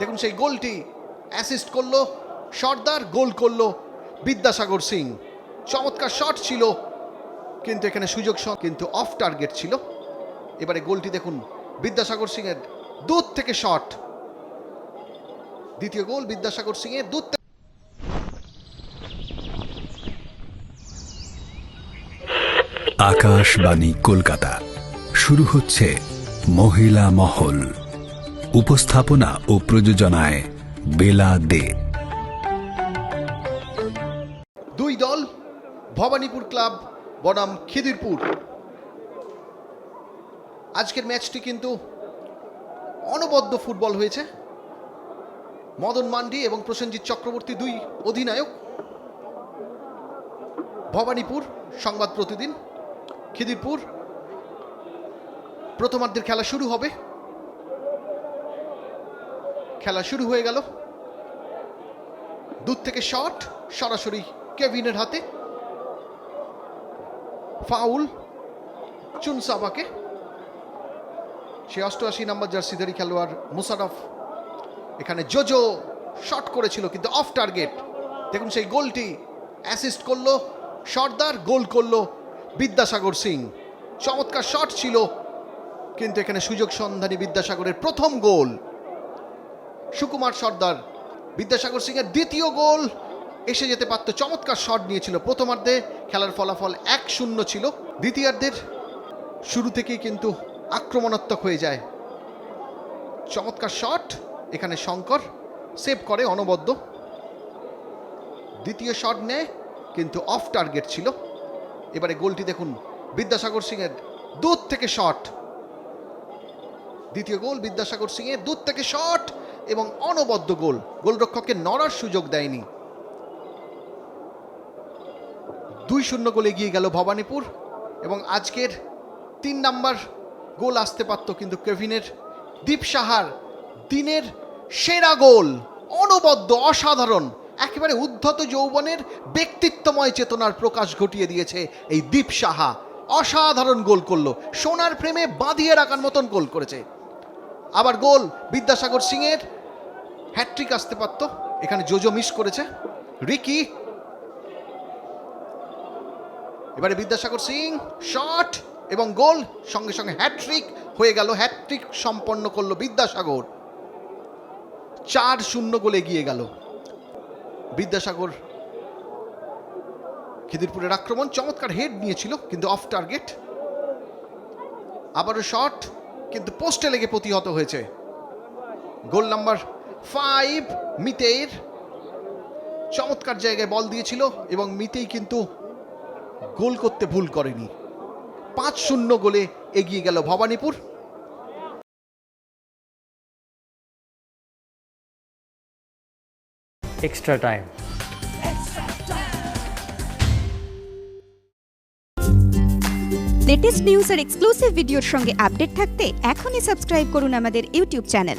দেখুন সেই গোলটি অ্যাসিস্ট করল, সর্দার গোল করল বিদ্যাসাগর সিং। চমৎকার শট ছিল, কিন্তু এখানে সুযোগ কিন্তু অফ টার্গেট ছিল। এবারে গোলটি দেখুন বিদ্যাসাগর সিং এর দূর থেকে শট দ্বিতীয় গোল বিদ্যাসাগর সিং এর দূর থেকে আকাশবাণী কলকাতা। শুরু হচ্ছে মহিলা মহল। উপস্থাপনা ও প্রযোজনায় বেলা দে। দুই দল, ভবানীপুর ক্লাব, বনাম খিদিরপুর। আজকের ম্যাচটি কিন্তু অনবদ্য ফুটবল হয়েছে। মদন মান্ডি এবং প্রসেনজিৎ চক্রবর্তী দুই অধিনায়ক। ভবানীপুর, সংবাদ প্রতিদিন। খিদিরপুর, প্রথমার্ধের খেলা শুরু হবে। খেলা শুরু হয়ে গেল। দূর থেকে শট সরাসরি কেভিনের হাতে। ফাউল চুনসাবাকে সে অষ্টআশি নম্বর জার্সিধারী খেলোয়াড় মুসারফ এখানে জোজো শট করেছিল কিন্তু অফ টার্গেট দেখুন সেই গোলটি। অ্যাসিস্ট করল সর্দার, গোল করল বিদ্যাসাগর সিং। চমৎকার শট ছিল, কিন্তু এখানে সুযোগ সন্ধানী বিদ্যাসাগরের প্রথম গোল। সুকুমার সর্দার বিদ্যাসাগর সিংয়ের দ্বিতীয় গোল এসে যেতে পারত। চমৎকার শট নিয়েছিল প্রথমার্ধে। খেলার ফলাফল এক শূন্য ছিল। দ্বিতীয়ার্ধের শুরু থেকেই কিন্তু আক্রমণাত্মক হয়ে যায়। চমৎকার শট। এখানে শঙ্কর সেভ করে অনবদ্য। দ্বিতীয় শট নেয়, কিন্তু অফ টার্গেট ছিল। এবারে গোলটি দেখুন বিদ্যাসাগর সিংয়ের দূর থেকে শট। দ্বিতীয় গোল বিদ্যাসাগর সিং এর দূর থেকে শট। এবং অনবদ্য গোল। গোলরক্ষককে নড়ার সুযোগ দেয়নি। দুই শূন্য গোলে এগিয়ে গেল ভবানীপুর এবং আজকের তিন নাম্বার গোল আসতে পারত কিন্তু কেভিনের দীপ সাহার দিনের সেরা গোল। অনবদ্য, অসাধারণ, একেবারে উদ্ধত যৌবনের ব্যক্তিত্বময় চেতনার প্রকাশ ঘটিয়ে দিয়েছে এই দীপ সাহা। অসাধারণ গোল করল, সোনার ফ্রেমে বাঁধিয়ে রাখার মতন গোল করেছে। আবার গোল বিদ্যাসাগর সিংয়ের হ্যাট্রিক আসতে পারতো। এখানে জোজো মিস করেছে। রিকি। এবারে বিদ্যাসাগর সিং, শট এবং গোল, সঙ্গে সঙ্গে হ্যাট্রিক হয়ে গেল। হ্যাট্রিক সম্পন্ন করল বিদ্যাসাগর। চার শূন্য গোলে এগিয়ে গেল। বিদ্যাসাগর খিদিরপুরের আক্রমণ চমৎকার হেড নিয়েছিল, কিন্তু অফ টার্গেট আবারও শট কিন্তু পোস্টে লেগে প্রতিহত হয়েছে। গোল নাম্বার ফাইভ মিতের। চমৎকার জায়গায় বল দিয়েছিল এবং মিতেই কিন্তু গোল করতে ভুল করেনি। পাঁচ শূন্য গোলে এগিয়ে গেল Bhawanipur. Extra time. Latest news আর এক্সক্লুসিভ ভিডিওর সঙ্গে আপডেট থাকতে এখনই সাবস্ক্রাইব করুন আমাদের ইউটিউব চ্যানেল